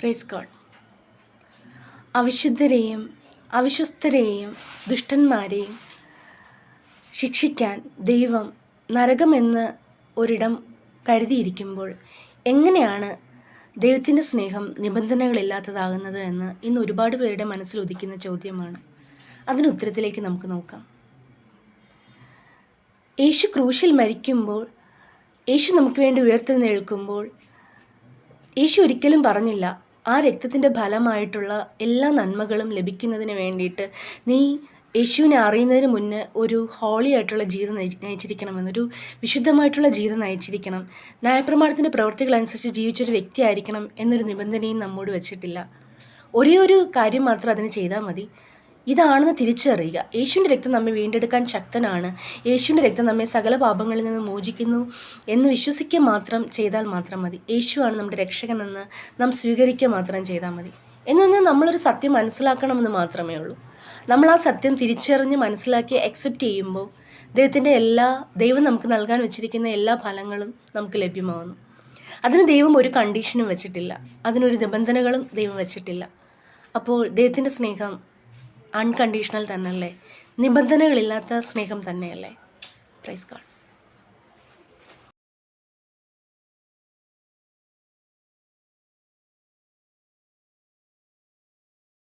Praise God അവിശുദ്ധരെയും അവിശ്വസ്തരെയും ദുഷ്ടന്മാരെയും ശിക്ഷിക്കാൻ ദൈവം നരകമെന്ന് ഒരിടം കരുതിയിരിക്കുമ്പോൾ എങ്ങനെയാണ് ദൈവത്തിന്റെ സ്നേഹം നിബന്ധനകളില്ലാത്തതാകുന്നത് എന്ന് ഇന്ന് ഒരുപാട് പേരുടെ മനസ്സിൽ ഉദിക്കുന്ന ചോദ്യമാണ്. അതിന് ഉത്തരത്തിലേക്ക് നമുക്ക് നോക്കാം. യേശു ക്രൂശിൽ മരിക്കുമ്പോൾ യേശു നമുക്ക് വേണ്ടി ഉയർത്തെഴുന്നേൽക്കുമ്പോൾ യേശു ഒരിക്കലും പറഞ്ഞില്ല ആ രക്തത്തിന്റെ ഫലമായിട്ടുള്ള എല്ലാ നന്മകളും ലഭിക്കുന്നതിന് വേണ്ടിയിട്ട് നീ യേശുവിനെ അറിയുന്നതിന് മുന്നേ ഒരു ഹോളി ആയിട്ടുള്ള ജീവിതം നയിച്ച് നയിച്ചിരിക്കണമെന്ന് ഒരു വിശുദ്ധമായിട്ടുള്ള ജീവിതം നയിച്ചിരിക്കണം. ന്യായപ്രമാണത്തിന്റെ പ്രവൃത്തികളനുസരിച്ച് ജീവിച്ചൊരു വ്യക്തിയായിരിക്കണം എന്നൊരു നിബന്ധനയും നമ്മോട് വെച്ചിട്ടില്ല. ഒരേ ഒരു കാര്യം മാത്രം അതിന് ചെയ്താൽ മതി. ഇതാണെന്ന് തിരിച്ചറിയുക. യേശുവിന്റെ രക്തം നമ്മെ വീണ്ടെടുക്കാൻ ശക്തനാണ്. യേശുവിന്റെ രക്തം നമ്മെ സകല പാപങ്ങളിൽ നിന്ന് മോചിക്കുന്നു എന്ന് വിശ്വസിക്കുക മാത്രം ചെയ്താൽ മാത്രം മതി. യേശുവാണ് നമ്മുടെ രക്ഷകനെന്ന് നാം സ്വീകരിക്കുക മാത്രം ചെയ്താൽ മതി. എന്ന് പറഞ്ഞാൽ നമ്മളൊരു സത്യം മനസ്സിലാക്കണമെന്ന് മാത്രമേ ഉള്ളൂ. നമ്മൾ ആ സത്യം തിരിച്ചറിഞ്ഞ് മനസ്സിലാക്കി അക്സെപ്റ്റ് ചെയ്യുമ്പോൾ ദൈവത്തിന്റെ എല്ലാ ദൈവം നമുക്ക് നൽകാൻ വെച്ചിരിക്കുന്ന എല്ലാ ഫലങ്ങളും നമുക്ക് ലഭ്യമാവുന്നു. അതിന് ദൈവം ഒരു കണ്ടീഷനും വെച്ചിട്ടില്ല. അതിനൊരു നിബന്ധനകളും ദൈവം വെച്ചിട്ടില്ല. അപ്പോൾ ദൈവത്തിന്റെ സ്നേഹം അൺകണ്ടീഷണൽ തന്നെയല്ലേ? നിബന്ധനകളില്ലാത്ത സ്നേഹം തന്നെയല്ലേ? Praise God